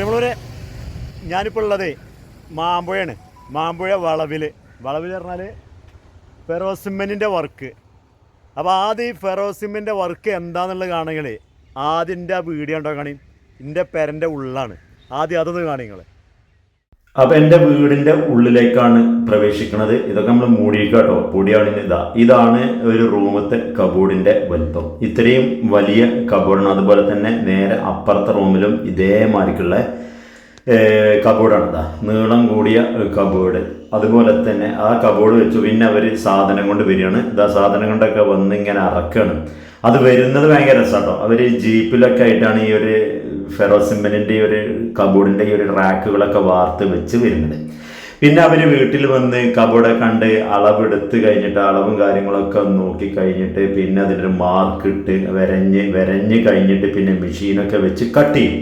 പ്രിയമുള്ളവരെ ഞാനിപ്പോൾ ഉള്ളത് മാമ്പുഴയാണ്. മാമ്പുഴ വളവിൽ വളവിൽ പറഞ്ഞാൽ ഫെറോസിമെന്റിന്റെ വർക്ക്. അപ്പോൾ ആദ്യം ഈ ഫെറോസിമെന്റെ വർക്ക് എന്താണെന്നുള്ളത് കാണുകൾ ആദ്യം എന്റെ ആ വീഡിയോ ഉണ്ടോ കാണി എന്റെ പെരന്റെ ഉള്ളാണ്. ആദ്യം അതൊന്ന് കാണിങ്ങൾ അപ്പൊ എന്റെ വീടിന്റെ ഉള്ളിലേക്കാണ് പ്രവേശിക്കുന്നത് ഇതൊക്കെ നമ്മൾ മൂടിയിരിക്കുക പൊടിയാണ് ഇതാ. ഇതാണ് ഒരു റൂമത്തെ കബോർഡിന്റെ വലിപ്പം. ഇത്രയും വലിയ കബോർഡാണ്. അതുപോലെ തന്നെ നേരെ അപ്പുറത്തെ റൂമിലും ഇതേമാതിരിക്കുള്ള കബോർഡാണ്. ഇതാ നീളം കൂടിയ കബോർഡ്. അതുപോലെ തന്നെ ആ കബോർഡ് വെച്ചു പിന്നെ അവർ സാധനം കൊണ്ട് വരികയാണ്. ഇതാ സാധനം കൊണ്ടൊക്കെ വന്ന് ഇങ്ങനെ അറക്കാണ്. അത് വരുന്നത് ഭയങ്കര രസമാട്ടോ അവർ ജീപ്പിലൊക്കെ ആയിട്ടാണ് ഈ ഒരു ഫെറോസിമെന്റിന്റെ ഈ ഒരു കബോർഡിന്റെ ഈ ഒരു റാക്കുകളൊക്കെ വാർത്ത് വെച്ച് വരുന്നത്. പിന്നെ അവർ വീട്ടിൽ വന്ന് കബോർഡ് കണ്ട് അളവെടുത്ത് കഴിഞ്ഞിട്ട് അളവും കാര്യങ്ങളൊക്കെ നോക്കി കഴിഞ്ഞിട്ട് പിന്നെ അതിനൊരു മാർക്ക് ഇട്ട് വരഞ്ഞ് വരഞ്ഞ് കഴിഞ്ഞിട്ട് പിന്നെ മെഷീനൊക്കെ വെച്ച് കട്ട് ചെയ്യും.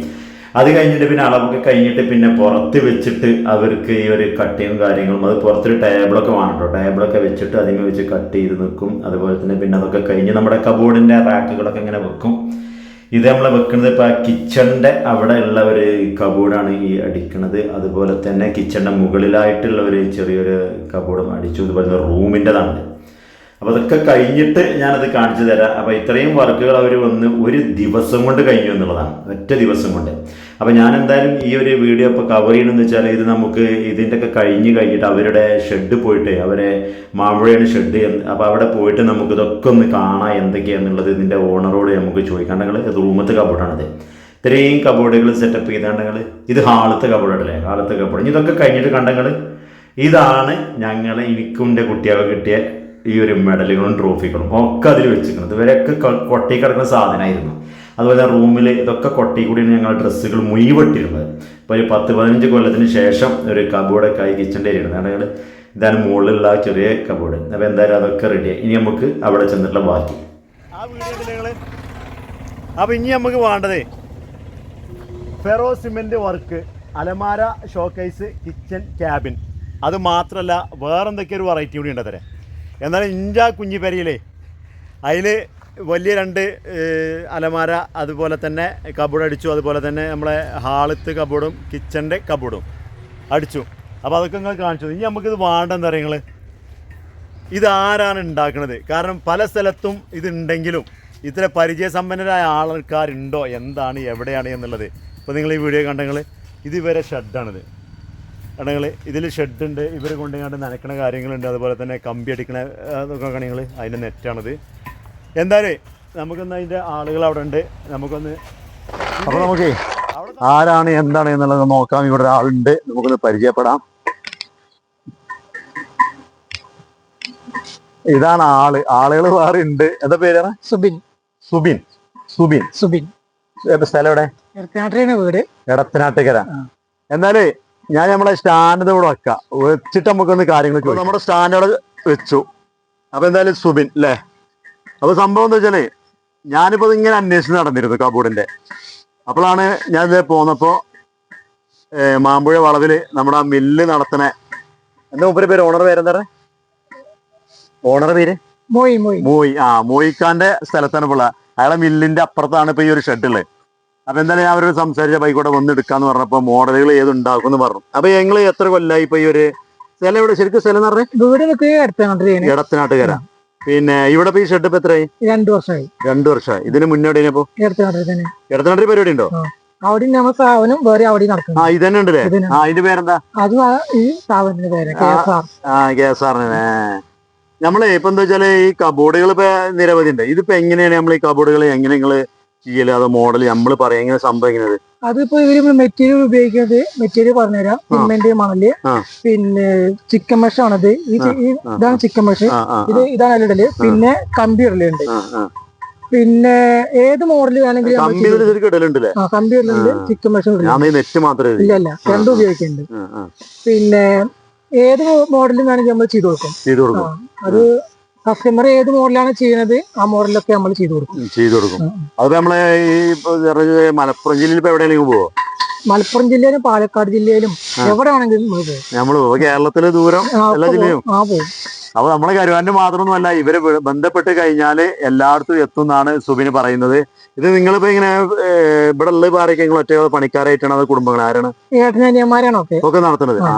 അത് കഴിഞ്ഞിട്ട് പിന്നെ അളവൊക്കെ കഴിഞ്ഞിട്ട് പിന്നെ പുറത്ത് വെച്ചിട്ട് അവർക്ക് ഈ ഒരു കട്ടിയും കാര്യങ്ങളും അത് പുറത്തൊരു ടേബിളൊക്കെ വേണം കേട്ടോ ടേബിളൊക്കെ വെച്ചിട്ട് അതിന് വെച്ച് കട്ട് ചെയ്ത് നിൽക്കും. അതുപോലെ തന്നെ പിന്നെ അതൊക്കെ കഴിഞ്ഞ് നമ്മുടെ കബോർഡിന്റെ റാക്കുകളൊക്കെ ഇങ്ങനെ വെക്കും. ഇത് നമ്മൾ വെക്കുന്നത് ഇപ്പോൾ കിച്ചണിന്റെ അവിടെ ഉള്ള ഒരു കബോർഡാണ് ഈ അടിക്കുന്നത് അതുപോലെ തന്നെ കിച്ചണിന്റെ മുകളിലായിട്ടുള്ള ഒരു ചെറിയൊരു കബോർഡും അടിച്ചു. എന്ന് അതുപോലെ റൂമിന്റെതാണ് അപ്പോൾ അതൊക്കെ കഴിഞ്ഞിട്ട് ഞാനത് കാണിച്ചു തരാം. അപ്പോൾ ഇത്രയും വർക്കുകൾ അവർ വന്ന് ഒരു ദിവസം കൊണ്ട് കഴിഞ്ഞു എന്നുള്ളതാണ്. ഒറ്റ ദിവസം കൊണ്ട്. അപ്പോൾ ഞാൻ എന്തായാലും ഈ ഒരു വീഡിയോ ഇപ്പോൾ കവർ ചെയ്യണമെന്ന് വെച്ചാൽ ഇത് നമുക്ക് ഇതിന്റെ ഒക്കെ കഴിഞ്ഞ് കഴിഞ്ഞിട്ട് അവരുടെ ഷെഡ് പോയിട്ട് അവരെ മാമ്പഴയാണ് ഷെഡ് അപ്പോൾ അവിടെ പോയിട്ട് നമുക്ക് ഇതൊക്കെ ഒന്ന് കാണാം എന്തൊക്കെയാണെന്നുള്ളത് ഇതിന്റെ ഓണറോട് നമുക്ക് ചോദിക്കാം. ഞങ്ങൾ റൂമത്തെ കബോർഡാണത് ഇത്രയും കബോർഡുകൾ സെറ്റപ്പ് ചെയ്താണ്ടെങ്കിൽ ഇത് ഹാളത്തെ കബോർഡല്ലേ ഹാളത്തെ കബോർഡ് ഇതൊക്കെ കഴിഞ്ഞിട്ട് കണ്ടെങ്കിൽ ഇതാണ് ഞങ്ങളെ എനിക്കും എന്റെ കുട്ടികൾക്ക് കിട്ടിയ ഈ ഒരു മെഡലുകളും ട്രോഫികളും ഒക്കെ അതിൽ വെച്ചിരിക്കുന്നത്. ഇവരൊക്കെ കൊട്ടി കിടക്കുന്ന സാധനമായിരുന്നു. അതുപോലെ റൂമിൽ ഇതൊക്കെ കൊട്ടി കൂടിയാണ് ഞങ്ങൾ ഡ്രസ്സുകൾ മുയിവെട്ടിരുന്നത് ഇപ്പോൾ ഒരു പത്ത് പതിനഞ്ച് കൊല്ലത്തിന് ശേഷം ഒരു കബോർഡൊക്കെ ആയി കിച്ചന്റെ ഇരുന്നത് ഞങ്ങൾ ഇതാണ് മുകളിലുള്ള ചെറിയ കബോർഡ് അപ്പോൾ എന്തായാലും അതൊക്കെ റെഡിയായി ഇനി നമുക്ക് അവിടെ ചെന്നിട്ടുള്ള ബാക്കി. അപ്പോൾ ഇനി നമുക്ക് വേണ്ടത് ഫെറോ സിമെന്റ് വർക്ക് അലമാര ഷോക്കേസ് കിച്ചൺ ക്യാബിൻ അത് മാത്രമല്ല വേറെന്തൊക്കെ ഒരു വെറൈറ്റി കൂടി ഉണ്ട് എന്നാലും ഇഞ്ച കുഞ്ഞി പെരയിലേ അതിൽ വലിയ രണ്ട് അലമാര അതുപോലെ തന്നെ കബോർഡ് അടിച്ചു അതുപോലെ തന്നെ നമ്മളെ ഹാളത്ത് കബോർഡും കിച്ചന്റെ കബോർഡും അടിച്ചു. അപ്പോൾ അതൊക്കെ നിങ്ങൾ കാണിച്ചു ഇനി നമുക്കിത് വേണ്ടെന്ന് നിങ്ങൾ ഇതാരാണ് ഉണ്ടാക്കുന്നത് കാരണം പല സ്ഥലത്തും ഇതുണ്ടെങ്കിലും ഇത്ര പരിചയസമ്പന്നരായ ആൾക്കാരുണ്ടോ? എന്താണ്? എവിടെയാണ്? എന്നുള്ളത്. ഇപ്പോൾ നിങ്ങൾ ഈ വീഡിയോ കണ്ടെങ്കിൽ ഇതുവരെ ഷെഡാണിത്. കണ്ടെങ്കിൽ ഇതിൽ ഷെഡുണ്ട് ഇവർ കൊണ്ടുകൊണ്ട് നനക്കണ കാര്യങ്ങളുണ്ട്. അതുപോലെ തന്നെ കമ്പി അടിക്കണ അതൊക്കെ കണെങ്കിൽ അതിന്റെ നെറ്റാണിത്. എന്തായാലും നമുക്കൊന്ന് അതിന്റെ ആളുകൾ അവിടെ ഉണ്ട്. നമുക്കൊന്ന് അപ്പോൾ നമുക്ക് ആരാണ് എന്താണ് എന്നുള്ളത് നോക്കാം. ഇവിടെ ഒരാളുണ്ട്. നമുക്കൊന്ന് പരിചയപ്പെടാം. ഇതാണ് ആൾ. ആളുകൾ വേറെ ഉണ്ട്. എന്താ പേരാണ് സുബിൻ. സുബിൻ. സുബിൻ. സുബിൻ. ഏത് സ്ഥലം എവിടെ? എറക്കാട്ടിലാണ് വീട്. എടത്തനാട്ടുകര. എന്നാലേ ഞാൻ നമ്മളെ സ്റ്റാൻഡ് ഇവിടെ വെക്കാം. വെച്ചിട്ട് നമുക്കൊന്ന് കാര്യങ്ങൾ ചോദിക്കാം. നമ്മുടെ സ്റ്റാൻഡ് അവിടെ വെച്ചു. അപ്പൊ എന്തായാലും സുബിൻ അല്ലേ അപ്പൊ സംഭവം എന്താ വെച്ചാൽ ഞാനിപ്പോ ഇങ്ങനെ അന്വേഷിച്ച് നടന്നിരുന്നു കബോർഡിന്റെ അപ്പോഴാണ് ഞാൻ ഇതേ പോന്നപ്പോ മാമ്പുഴ വളവിൽ നമ്മുടെ ആ മില്ല് നടത്തണ. എന്താ ഉപരി പേര്? ഓണർ പേരെന്താ ഓണർ പേര്? മോയി മോയി. മോയി. ആ മോയിക്കാന്റെ സ്ഥലത്താണ് പിള്ള. അയാളെ മില്ലിന്റെ അപ്പുറത്താണ് ഇപ്പൊ ഈ ഒരു ഷെഡ് ഉള്ളത്. അപ്പൊ എന്തായാലും ഞാൻ അവരോട് സംസാരിച്ച ബൈക്കോടെ വന്ന് എടുക്കാന്ന് പറഞ്ഞപ്പോ മോഡലുകൾ ഏത് ഉണ്ടാക്കും എന്ന് പറഞ്ഞു. അപ്പൊ ഞങ്ങൾ എത്ര കൊല്ലായി ഇപ്പൊ ഈ ഒരു സ്ഥലം ഇവിടെ ശരിക്കും സ്ഥലം എന്ന് പറഞ്ഞാൽ ഇടത്തനാട്ടുകര പിന്നെ ഇവിടെ ഈ ഷെഡ് ഇപ്പൊ എത്രയായി? രണ്ടു വർഷമായി. രണ്ടു വർഷമായി. ഇതിന് മുന്നോട്ട് ഇനിയിപ്പോ ഇടത്തനാട്ടിൽ പരിപാടി ഉണ്ടോ? അവിടെ നമ്മൾ സ്ഥാപനം വേറെ അവിടെ നടക്കുന്നു. ആ ഉണ്ടല്ലേ? ആ പേരെന്താ? അത് ഈ സ്ഥാപനത്തിന്റെ പേര് ആ കെ എസ് ആറിനെ നമ്മളെ ഇപ്പൊ എന്താ വെച്ചാൽ ഈ കബോർഡുകൾ ഇപ്പൊ നിരവധി ഉണ്ട്. ഇതിപ്പോ എങ്ങനെയാണ് നമ്മൾ ഈ കബോർഡുകൾ എങ്ങനെ നിങ്ങൾ ചെയ്യൽ? അത് മോഡൽ നമ്മൾ പറയുന്ന എങ്ങനെ സംഭവം ഇങ്ങനെ അതിപ്പോ ഇവർ മെറ്റീരിയൽ ഉപയോഗിക്കുന്നത് മെറ്റീരിയൽ പറഞ്ഞുതരാം. സിമെന്റ് മണൽ. പിന്നെ ചിക്കൻ മെഷ് ആണത്. ഈ ഈ ഇതാണ് ചിക്കൻ മെഷ് ഇത് ഇതാണ് ഇടൽ പിന്നെ കമ്പി ഇടലുണ്ട് പിന്നെ ഏത് മോഡൽ വേണമെങ്കിലും നമ്മൾ കമ്പി ചെയ്ത് ശരിക്കും ഇടലുണ്ടല്ലേ ആ കമ്പി ഇടലുണ്ട് ചിക്കൻ മെഷ് ഇടലുണ്ട് ഞാൻ ഈ മാത്രമേ ഇല്ല രണ്ടും ഉപയോഗിക്കുന്നുണ്ട്. പിന്നെ ഏത് മോഡലും വേണമെങ്കിൽ നമ്മൾ ചെയ്തു കൊടുക്കും. അത് കസ്റ്റമർ ഏത് മോഡലാണ് ചെയ്യുന്നത് ആ മോഡലൊക്കെ നമ്മൾ ചെയ്തു കൊടുക്കും. ചെയ്തു കൊടുക്കും. അത് നമ്മളെ ഈ മലപ്പുറം ജില്ലയിൽ ഇപ്പൊ എവിടെയെങ്കിലും പോവോ? മലപ്പുറം ജില്ലയിലും പാലക്കാട് ജില്ലയിലും എവിടെ ആണെങ്കിലും നമ്മൾ നമ്മൾ കേരളത്തിലെ ദൂരം എല്ലാ ജില്ലയും പോകും. ആ പോകും അപ്പൊ നമ്മളെ കരുവാന്റെ മാത്രമൊന്നുമല്ല ഇവരെ ബന്ധപ്പെട്ട് കഴിഞ്ഞാൽ എല്ലായിടത്തും എത്തും എന്നാണ് സുബിന് പറയുന്നത്. ഇത് നിങ്ങളിപ്പോ ഇങ്ങനെ ഇവിടെ ഉള്ള ആരൊക്കെ നിങ്ങൾ ഒറ്റ പണിക്കാരായിട്ടാണ് അത് കുടുംബങ്ങൾ ആരാണ്? ഏട്ടനനിയന്മാരാണ് ഒക്കെ? നടത്തുന്നത്. ആ.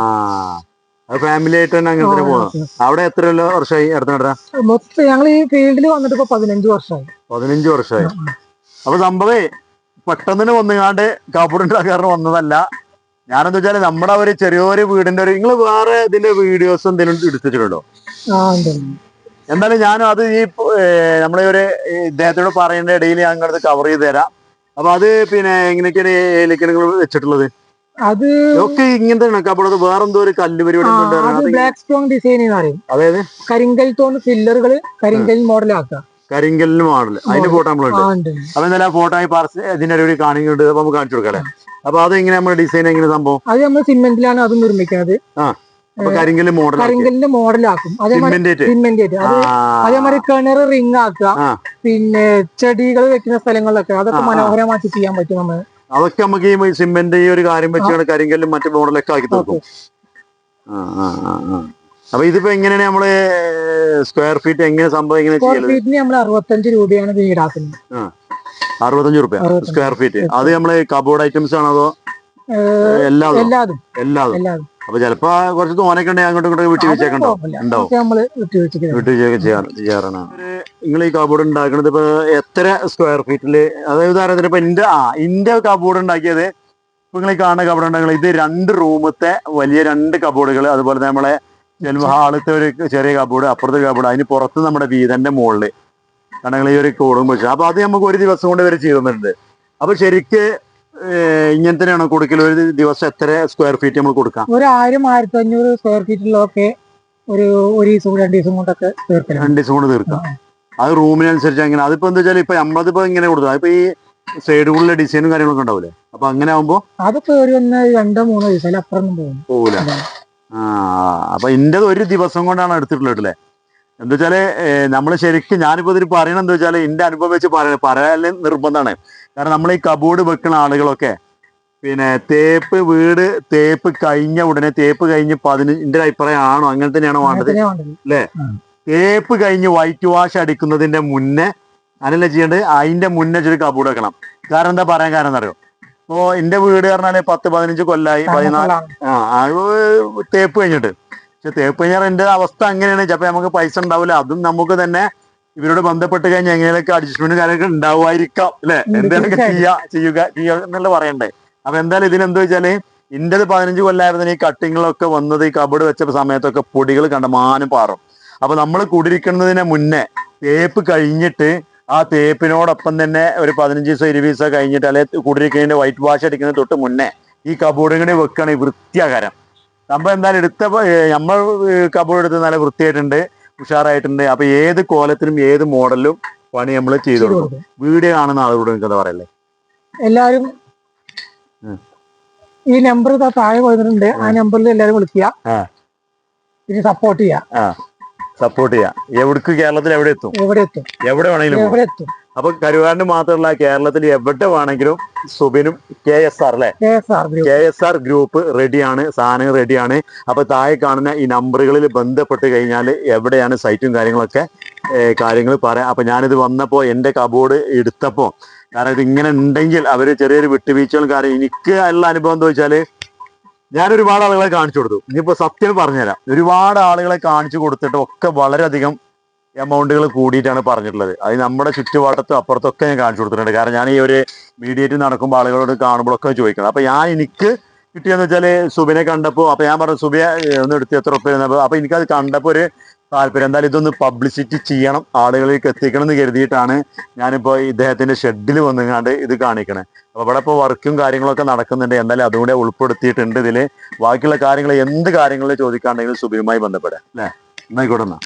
ഫാമിലി ആയിട്ട് തന്നെ അങ്ങനെ തന്നെ പോകുന്നത് അവിടെ എത്ര വർഷമായി അടുത്ത നട മൊത്തം ഞങ്ങൾ ഈ ഫീൽഡിൽ വന്നിട്ട് ഇപ്പൊ പതിനഞ്ച് വർഷമായി പതിനഞ്ച് വർഷമായി അപ്പൊ സംഭവേ പെട്ടെന്ന് വന്നുകാണ്ട് കാപ്പൂട് ഉണ്ടാക്കാറ് വന്നതല്ല. ഞാനെന്താ വെച്ചാൽ നമ്മുടെ ഒരു ചെറിയൊരു വീടിന്റെ ഒരു നിങ്ങൾ വേറെ ഇതിന്റെ വീഡിയോസ് എന്തെങ്കിലും എടുത്തിട്ടുണ്ടോ? എന്തായാലും ഞാനും അത് ഈ നമ്മളെ ഒരു ഇദ്ദേഹത്തോട് പറയേണ്ട ഇടയിൽ ഞാൻ കവർ ചെയ്ത് തരാം. അപ്പൊ അത് പിന്നെ എങ്ങനെയൊക്കെയാണ് ഏലൊക്കെ വെച്ചിട്ടുള്ളത്? അത് ഒക്കെ ഇങ്ങനത്തെ കപ്പടത് വേറെന്തോ ഒരു കല്ല് പരിപാടി ബ്ലാക്ക് സ്റ്റോൺ ഡിസൈൻ എന്ന് പറയും. അതായത്? കരിങ്കൽ തോണ്ട് ഫില്ലറുകൾ കരിങ്കൽ മോഡൽ ആക്കുക കരിങ്കല്ലിന് മോഡൽ അതിന് ഫോട്ടോ നമ്മളുണ്ട് ഉണ്ട്. അപ്പൊ എന്തായാലും ആ ഫോട്ടോ ആയി പാർസ് ഇതിന്റെ ഒരു കാണിക്കുന്നുണ്ട്. അപ്പൊ നമുക്ക് കാണിച്ചു കൊടുക്കാം അപ്പൊ അത് എങ്ങനെ നമ്മുടെ ഡിസൈൻ എങ്ങനെ സംഭവം? അത് നമ്മൾ സിമെന്റിലാണ് അത് നിർമ്മിക്കുന്നത് അപ്പൊ കരിങ്കല്ല് മോഡൽ കരിങ്കലിന്റെ മോഡലാക്കും അതേമാതിരി സിമെന്റ് സിമെന്റ് ആയിട്ട് അത് അതേമാതിരി കിണർ റിങ് ആക്കുക. പിന്നെ ചെടികൾ വെക്കുന്ന സ്ഥലങ്ങളിലൊക്കെ. അതൊക്കെ. മനോഹരമാക്കി ചെയ്യാൻ പറ്റും നമ്മൾ അതൊക്കെ നമുക്ക് ഈ സിമെന്റ് ഈ ഒരു കാര്യം വെച്ചാണ് കരിങ്കല്ലും മറ്റു മോഡലൊക്കെ ആക്കി തീർക്കും. അപ്പൊ ഇതിപ്പോ എങ്ങനെയാണ് നമ്മൾ സ്ക്വയർ ഫീറ്റ് എങ്ങനെ സംഭവം എങ്ങനെ ഫീറ്റിന് നമ്മൾ അറുപത്തഞ്ച് രൂപയാണ് ഇത് ഈടാക്കുന്നത് അറുപത്തഞ്ച് റുപ്യ സ്ക്വയർ ഫീറ്റ് അത് നമ്മൾ കബോർഡ് ഐറ്റംസ് ആണോ അതോ എല്ലാതും. എല്ലാതും. അപ്പൊ ചിലപ്പോ കുറച്ച് തോനൊക്കെ ഉണ്ടെങ്കിൽ അങ്ങോട്ടും ഇങ്ങോട്ടും വിട്ടു നമ്മൾ വിട്ടു ചെയ്യാൻ ചെയ്യാറാണ് നിങ്ങൾ ഈ കബോർഡ് ഉണ്ടാക്കുന്നത് ഇപ്പൊ എത്ര സ്ക്വയർ ഫീറ്റിൽ അതായത് ഉദാഹരണത്തിന് ഇപ്പൊ എന്റെ ആ എന്റെ കബോർഡ് ഉണ്ടാക്കിയത് ഇപ്പൊ നിങ്ങൾ ഈ കാണുന്ന കബോർഡ് ഉണ്ടാക്കുന്നത് ഇത് രണ്ട് റൂമത്തെ വലിയ രണ്ട് കബോർഡുകൾ അതുപോലെ തന്നെ നമ്മളെ ജന്മ ഹാളത്തെ ഒരു ചെറിയ കബോർഡ് അപ്പുറത്തെ കബോർഡ് അതിന് പുറത്ത് നമ്മുടെ വീതന്റെ മുകളിൽ കാരണം ഈ ഒരു കോടും വെച്ചു അപ്പൊ അത് നമുക്ക് ഒരു ദിവസം കൊണ്ട് വരെ ചെയ്തു തന്നിട്ടുണ്ട് അപ്പൊ ശരിക്ക് ഇങ്ങനത്തെയാണോ കൊടുക്കൽ ഒരു ദിവസം എത്ര സ്ക്വയർ ഫീറ്റ് നമ്മൾ കൊടുക്കാം? ഒരു ആയിരം ആയിരത്തി അഞ്ഞൂറ് സ്ക്വയർ ഫീറ്റിലൊക്കെ ഒരു ഒരു ദിവസം രണ്ട് ദിവസം കൊണ്ടൊക്കെ തീർക്കലാണ് രണ്ട് ദിവസം കൊണ്ട് തീർക്കാം. അത് റൂമിനനുസരിച്ച് അങ്ങനെ. അതിപ്പോ എന്താ വെച്ചാൽ ഇപ്പൊ നമ്മളതിപ്പോ ഇങ്ങനെ കൊടുത്തു. അതിപ്പോ ഈ സൈഡുകളിലെ ഡിസൈനും കാര്യങ്ങളൊക്കെ ഉണ്ടാവില്ലേ അപ്പൊ അങ്ങനെ ആവുമ്പോ അത് ഒരു ഒന്ന് രണ്ടോ മൂന്നോ ദിവസം അപ്പുറം പോകൂല ആ അപ്പൊ എന്റെ ഒരു ദിവസം കൊണ്ടാണ് എടുത്തിട്ടുള്ളത് അല്ലേ? എന്താ വെച്ചാൽ നമ്മൾ ശരിക്കും ഞാനിപ്പോ ഇതിൽ പറയണത് എന്താ വെച്ചാൽ എന്റെ അനുഭവം വെച്ച് പറയ പറയാൻ നിർബന്ധമാണ്. കാരണം നമ്മൾ ഈ കബോർഡ് വെക്കുന്ന ആളുകളൊക്കെ പിന്നെ തേപ്പ് വീട് തേപ്പ് കഴിഞ്ഞ ഉടനെ തേപ്പ് കഴിഞ്ഞ് പതിനഞ്ചിന്റെ അഭിപ്രായം ആണോ? അങ്ങനെ തന്നെയാണോ വേണ്ടത്? അല്ലേ? തേപ്പ് കഴിഞ്ഞ് വൈറ്റ് വാഷ് അടിക്കുന്നതിന്റെ മുന്നേ അങ്ങനല്ല ചെയ്യേണ്ടത്? അതിന്റെ മുന്നേ ഒരു കബോർഡ് വെക്കണം. കാരണം എന്താ പറയാൻ കാരണം എന്നറിയോ? ഇപ്പോ എന്റെ വീട് പറഞ്ഞാൽ പത്ത് പതിനഞ്ച് കൊല്ലായി പതിനാല്. ആ തേപ്പ് കഴിഞ്ഞിട്ട്. പക്ഷെ തേപ്പ് കഴിഞ്ഞാൽ എന്റെ അവസ്ഥ അങ്ങനെയാണ്. ചിലപ്പോ നമുക്ക് പൈസ ഉണ്ടാവില്ല. അതും നമുക്ക് തന്നെ ഇവരോട് ബന്ധപ്പെട്ട് കഴിഞ്ഞാൽ എങ്ങനെയൊക്കെ അഡ്ജസ്റ്റ്മെന്റ് കാര്യങ്ങൾ ഉണ്ടാവുമായിരിക്കാം അല്ലെ? എന്തെങ്കിലും എന്തെങ്കിലുമൊക്കെ ചെയ്യാ ചെയ്യുക ചെയ്യുക എന്നുള്ള പറയണ്ടേ? അപ്പൊ എന്തായാലും ഇതിനെന്താ വെച്ചാൽ ഇന്റത് പതിനഞ്ച് കൊല്ലായിരുന്നു ഈ കട്ടിങ്ങളൊക്കെ വന്നത് ഈ കബഡ് വെച്ച സമയത്തൊക്കെ പൊടികൾ കണ്ട കണ്ടമാനം പാറും. അപ്പൊ നമ്മൾ കുടിരിക്കുന്നതിന് മുന്നേ തേപ്പ് കഴിഞ്ഞിട്ട് ആ തേപ്പിനോടൊപ്പം തന്നെ ഒരു പതിനഞ്ച് ദിവസം ഇരുപത് ദിവസം കഴിഞ്ഞിട്ട് അല്ലെ കുടിരിക്കുന്നതിന്റെ വൈറ്റ് വാഷ് അടിക്കുന്നതിന് തൊട്ട് മുന്നേ ഈ കബോർഡും കൂടി വെക്കണേ വൃത്തിയാകാരം. നമ്മൾ എന്തായാലും എടുത്ത നമ്മൾ കബോർഡ് എടുത്ത് നല്ല വൃത്തിയായിട്ടുണ്ട്. ഉഷാറായിട്ടുണ്ട്. അപ്പൊ ഏത് കോലത്തിനും ഏത് മോഡലിലും പണി നമ്മൾ ചെയ്തു കൊടുക്കും. വീഡിയോ കാണുന്ന ആളോട് എന്താ പറയല്ലേ എല്ലാരും ഈ നമ്പർ താഴെ കൊടുത്തിട്ടുണ്ട് ആ നമ്പറിൽ എല്ലാരും വിളിക്കുക. സപ്പോർട്ട് ചെയ്യാം. സപ്പോർട്ട് ചെയ്യാം. എവിടേക്ക് കേരളത്തിൽ എവിടെ എത്തും? എവിടെ എത്തും? എവിടെ വേണമെങ്കിലും എവിടെ എത്തും? അപ്പൊ കരുവാണ്ട് മാത്രമല്ല കേരളത്തിൽ എവിടെ വേണമെങ്കിലും സുബിനും കെ എസ് ആർ അല്ലെ K S R group K S R group റെഡിയാണ് സാധനങ്ങൾ റെഡിയാണ് അപ്പൊ താഴെ കാണുന്ന ഈ നമ്പറുകളിൽ ബന്ധപ്പെട്ട് കഴിഞ്ഞാൽ എവിടെയാണ് സൈറ്റും കാര്യങ്ങളൊക്കെ കാര്യങ്ങൾ പറയാം. അപ്പൊ ഞാനിത് വന്നപ്പോ എന്റെ കബോർഡ് എടുത്തപ്പോ കാരണം ഇത് ഇങ്ങനെ ഉണ്ടെങ്കിൽ അവർ ചെറിയൊരു വിട്ടുവീഴ്ചകളും കാര്യം എനിക്ക് ഉള്ള അനുഭവം എന്താ വെച്ചാൽ ഞാൻ ഒരുപാട് ആളുകളെ കാണിച്ചു കൊടുത്തു. ഇനിയിപ്പോ സത്യം പറഞ്ഞുതരാം. ഒരുപാട് ആളുകളെ കാണിച്ചു കൊടുത്തിട്ട് ഒക്കെ വളരെയധികം എമൗണ്ടുകൾ കൂടിയിട്ടാണ് പറഞ്ഞിട്ടുള്ളത്. അത് നമ്മുടെ ചുറ്റുപാടത്തും അപ്പുറത്തൊക്കെ ഞാൻ കാണിച്ചു കൊടുത്തിട്ടുണ്ട്. കാരണം ഞാൻ ഈ ഒരു മീഡിയേറ്റ് നടക്കുമ്പോൾ ആളുകളോട് കാണുമ്പോഴൊക്കെ ചോദിക്കണം. അപ്പം ഞാൻ എനിക്ക് കിട്ടിയെന്ന് വെച്ചാൽ സുബിനെ കണ്ടപ്പോൾ അപ്പം ഞാൻ പറഞ്ഞു സുബിയെ ഒന്ന് എടുത്ത് എത്ര ഉറപ്പ് അപ്പം എനിക്കത് കണ്ടപ്പോൾ ഒരു താല്പര്യം. എന്തായാലും ഇതൊന്ന് പബ്ലിസിറ്റി ചെയ്യണം. ആളുകളിലേക്ക് എത്തിക്കണം എന്ന് കരുതിയിട്ടാണ് ഞാനിപ്പോൾ ഇദ്ദേഹത്തിന്റെ ഷെഡിൽ വന്നുങ്ങാണ്ട് ഇത് കാണിക്കണേ. അപ്പോൾ ഇവിടെ ഇപ്പോൾ വർക്കും കാര്യങ്ങളൊക്കെ നടക്കുന്നുണ്ട്. എന്തായാലും അതുകൂടെ ഉൾപ്പെടുത്തിയിട്ടുണ്ട് ഇതിൽ ബാക്കിയുള്ള കാര്യങ്ങൾ എന്ത് കാര്യങ്ങൾ ചോദിക്കാണ്ടെങ്കിലും സുബിയുമായി ബന്ധപ്പെടാം. അല്ലേ? എന്നായിക്കോട്ടെ എന്നാ.